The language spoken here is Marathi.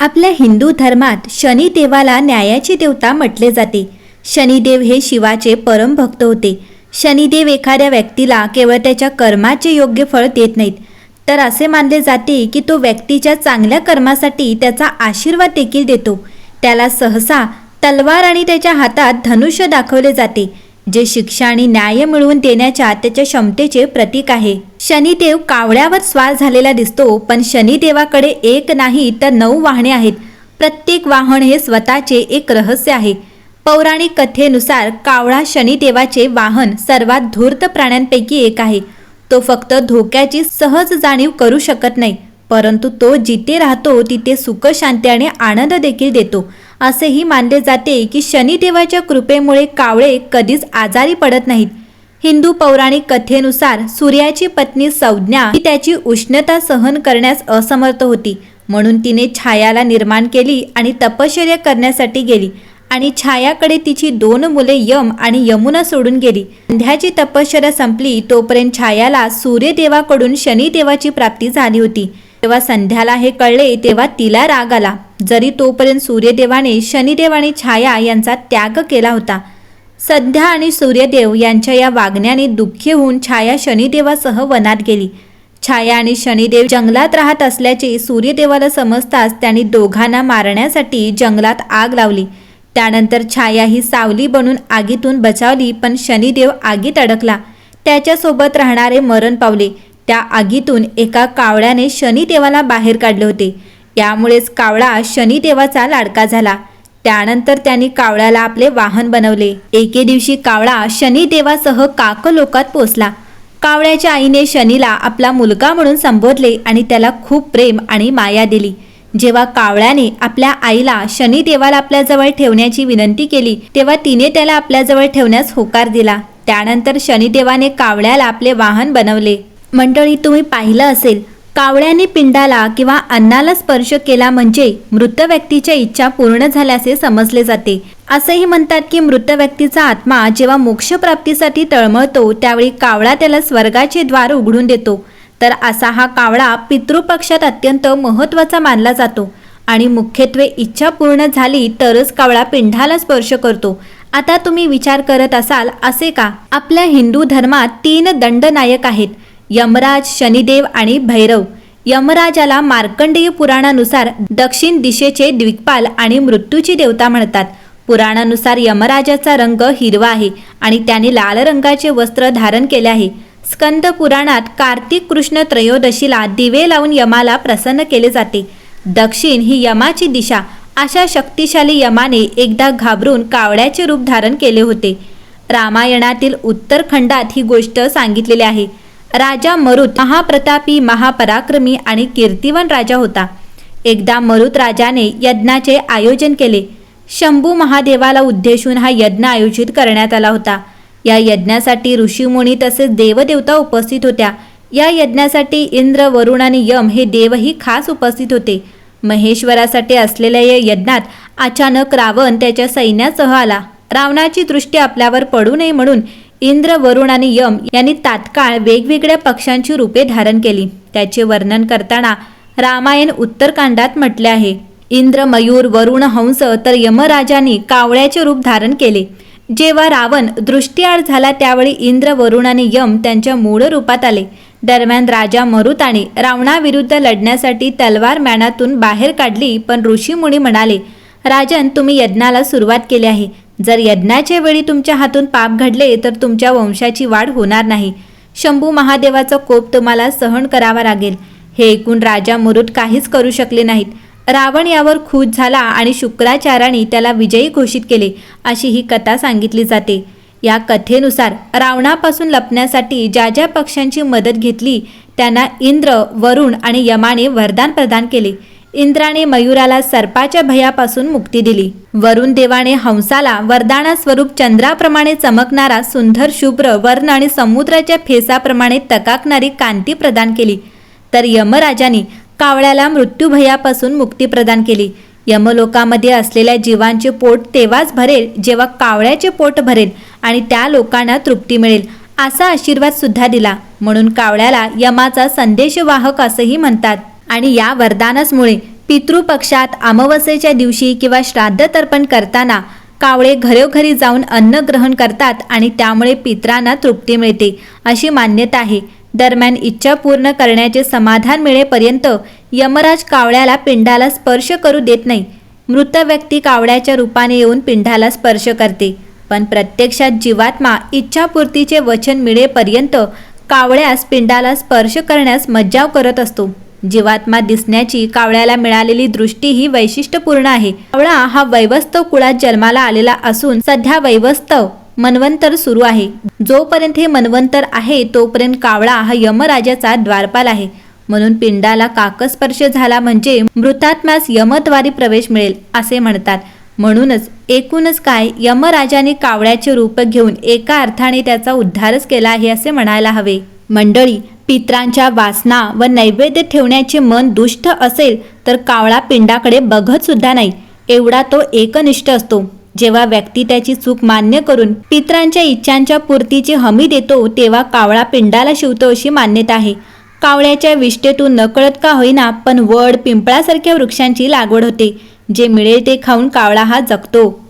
आपल्या हिंदू धर्मात शनिदेवाला न्यायाची देवता म्हटले जाते. शनिदेव हे शिवाचे परमभक्त होते. शनिदेव एखाद्या व्यक्तीला केवळ त्याच्या कर्माचे योग्य फळ देत नाहीत. तर असे मानले जाते की तो व्यक्तीच्या चांगल्या कर्मासाठी त्याचा आशीर्वाद देखील देतो. त्याला सहसा तलवार आणि त्याच्या हातात धनुष्य दाखवले जाते जे शिक्षा आणि न्याय मिळवून देण्याच्या त्याच्या क्षमतेचे प्रतीक आहे. शनिदेव कावळ्यावर स्वार झालेला दिसतो पण शनिदेवाकडे एक नाही तर नऊ वाहने आहेत. प्रत्येक वाहन हे स्वतःचे एक रहस्य आहे. पौराणिक कथेनुसार कावळा शनिदेवाचे वाहन सर्वात धूर्त प्राण्यांपैकी एक आहे. तो फक्त धोक्याची सहज जाणीव करू शकत नाही परंतु तो जिथे राहतो तिथे सुख शांती आणि आनंद देखील देतो. असेही मानले जाते की शनिदेवाच्या कृपेमुळे कावळे कधीच आजारी पडत नाहीत. हिंदू पौराणिक कथेनुसार सूर्याची पत्नी संज्ञा ही त्याची उष्णता सहन करण्यास असमर्थ होती. म्हणून तिने छायाला निर्माण केली आणि तपश्चर्या करण्यासाठी गेली आणि छायाकडे तिची दोन मुले यम आणि यमुना सोडून गेली. संध्याची तपश्चर्या संपली तोपर्यंत छायाला सूर्यदेवाकडून शनिदेवाची प्राप्ती झाली होती. तेव्हा संध्याला हे कळले तेव्हा तिला राग आला. जरी तोपर्यंत सूर्यदेवाने शनिदेव आणि छाया यांचा त्याग केला होता. सध्या आणि सूर्यदेव यांच्या या वागण्याने दुःखी होऊन छाया शनिदेवासह वनात गेली. छाया आणि शनिदेव जंगलात राहत असल्याचे सूर्यदेवाला समजताच त्यांनी दोघांना मारण्यासाठी जंगलात आग लावली. त्यानंतर छाया ही सावली बनून आगीतून बचावली पण शनिदेव आगीत अडकला. त्याच्यासोबत राहणारे मरण पावले. त्या आगीतून एका कावळ्याने शनिदेवाला बाहेर काढले होते. यामुळेच कावळा शनिदेवाचा लाडका झाला. त्यानंतर त्यांनी कावळ्याला आपले वाहन बनवले. एके दिवशी कावळा शनिदेवासह काकलोकात पोचला कावळ्याच्या आईने शनीला आपला मुलगा म्हणून संबोधले आणि त्याला खूप प्रेम आणि माया दिली. जेव्हा कावळ्याने आपल्या आईला शनिदेवाला आपल्याजवळ ठेवण्याची विनंती केली तेव्हा तिने त्याला आपल्याजवळ ठेवण्यास होकार दिला. त्यानंतर शनिदेवाने कावळ्याला आपले वाहन बनवले. मंडळी तुम्ही पाहिलं असेल कावळ्याने पिंडाला किंवा अन्नाला स्पर्श केला म्हणजे मृत व्यक्तीच्या इच्छा पूर्ण झाल्याचे समजले जाते. असेही म्हणतात की मृत व्यक्तीचा आत्मा जेव्हा मोक्षप्राप्तीसाठी तळमळतो त्यावेळी कावळा त्याला स्वर्गाचे द्वार उघडून देतो. तर असा हा कावळा पितृपक्षात अत्यंत महत्त्वाचा मानला जातो आणि मुख्यत्वे इच्छा पूर्ण झाली तरच कावळा पिंडाला स्पर्श करतो. आता तुम्ही विचार करत असाल असे का? आपल्या हिंदू धर्मात तीन दंडनायक आहेत. यमराज शनिदेव आणि भैरव. यमराजाला मार्कंडेय पुराणानुसार दक्षिण दिशेचे द्विकपाल आणि मृत्यूची देवता म्हणतात. पुराणानुसार यमराजाचा रंग हिरवा आहे आणि त्याने लाल रंगाचे वस्त्र धारण केले आहे. स्कंद पुराणात कार्तिक कृष्ण त्रयोदशीला दिवे लावून यमाला प्रसन्न केले जाते. दक्षिण ही यमाची दिशा. अशा शक्तिशाली यमाने एकदा घाबरून कावड्याचे रूप धारण केले होते. रामायणातील उत्तरखंडात ही गोष्ट सांगितलेली आहे. राजा मरुत महाप्रतापी महापराक्रमी आणि कीर्तिवन राजा होता. एकदा मरुत राजाने यज्ञाचे आयोजन केले. शंभू महादेवाला उद्देशून हा यज्ञ आयोजित करण्यात आला होता. या यज्ञासाठी ऋषीमुनी तसेच देवदेवता उपस्थित होत्या. या यज्ञासाठी इंद्र वरुण आणि यम हे देवही खास उपस्थित होते. महेश्वरासाठी असलेल्या या यज्ञात अचानक रावण त्याच्या सैन्यासह आला. रावणाची दृष्टी आपल्यावर पडू नये म्हणून इंद्र वरुण आणि यम यांनी तात्काळ वेगवेगळ्या पक्षांची रूपे धारण केली. त्याचे वर्णन करताना रामायण उत्तरकांडात म्हटले आहे इंद्र मयूर वरुण हंस तर यमराजांनी कावळ्याचे रूप धारण केले. जेव्हा रावण दृष्टीआड झाला त्यावेळी इंद्र वरुण आणि यम त्यांच्या मूळ रूपात आले. दरम्यान राजा मरुताने रावणाविरुद्ध लढण्यासाठी तलवार मॅनातून बाहेर काढली पण ऋषीमुनी म्हणाले राजन तुम्ही यज्ञाला सुरुवात केली आहे. जर यज्ञाच्या वेळी तुमच्या हातून पाप घडले तर तुमच्या वंशाची वाढ होणार नाही. शंभू महादेवाचा कोप तुम्हाला सहन करावा लागेल. हे ऐकून राजा मुरुट काहीच करू शकले नाहीत. रावण यावर खुश झाला आणि शुक्राचार्याने त्याला विजयी घोषित केले अशी ही कथा सांगितली जाते. या कथेनुसार रावणापासून लपण्यासाठी ज्या ज्या पक्षांची मदत घेतली त्यांना इंद्र वरुण आणि यमाने वरदान प्रदान केले. इंद्राने मयुराला सर्पाच्या भयापासून मुक्ती दिली. वरुण देवाने हंसाला वरदाना स्वरूप चंद्राप्रमाणे चमकणारा सुंदर शुभ्र वर्ण आणि समुद्राच्या फेसाप्रमाणे तकाकणारी कांती प्रदान केली. तर यमराजाने कावळ्याला मृत्यूभयापासून मुक्ती प्रदान केली. यमलोकामध्ये असलेल्या जीवांचे पोट तेव्हाच भरेल जेव्हा कावळ्याचे पोट भरेल आणि त्या लोकांना तृप्ती मिळेल असा आशीर्वाद सुद्धा दिला. म्हणून कावळ्याला यमाचा संदेशवाहक असंही म्हणतात. आणि या वरदानासमुळे पितृपक्षात अमावस्येच्या दिवशी किंवा श्राद्ध तर्पण करताना कावळे घरोघरी जाऊन अन्न ग्रहण करतात आणि त्यामुळे पित्रांना तृप्ती मिळते अशी मान्यता आहे. दरम्यान इच्छा पूर्ण करण्याचे समाधान मिळेपर्यंत यमराज कावळ्याला पिंडाला स्पर्श करू देत नाही. मृत व्यक्ती कावळ्याच्या रूपाने येऊन पिंडाला स्पर्श करते. पण प्रत्यक्षात जीवात्मा इच्छापूर्तीचे वचन मिळेपर्यंत कावळ्यास पिंडाला स्पर्श करण्यास मज्जाव करत असतो. जीवात्मा दिसण्याची कावळ्याला मिळालेली दृष्टी ही वैशिष्ट्यपूर्ण आहे. कावळा हा वैवस्तव कुळात जन्माला आलेला असून सध्या वैवस्तव मनवंतर सुरू आहे. जोपर्यंत हे मनवंतर आहे तोपर्यंत कावळा हा यमराजाचा द्वारपाल आहे. म्हणून पिंडाला काकस्पर्श झाला म्हणजे मृतात्म्यास यमद्वारी प्रवेश मिळेल असे म्हणतात. म्हणूनच एकूणच काय यमराजाने कावळ्याचे रूप घेऊन एका अर्थाने त्याचा उद्धारच केला आहे असे म्हणायला हवे. मंडळी पित्रांच्या वासना व नैवेद्य ठेवण्याचे मन दुष्ट असेल तर कावळा पिंडाकडे बघत सुद्धा नाही. एवढा तो एकनिष्ठ असतो. जेव्हा व्यक्ती त्याची चूक मान्य करून पित्रांच्या इच्छांच्या पूर्तीची हमी देतो तेव्हा कावळा पिंडाला शिवतो अशी मान्यता आहे. कावळ्याच्या विष्ठेतून नकळत का होईना पण वड पिंपळासारख्या वृक्षांची लागवड होते. जे मिळेल ते खाऊन कावळा हा जगतो.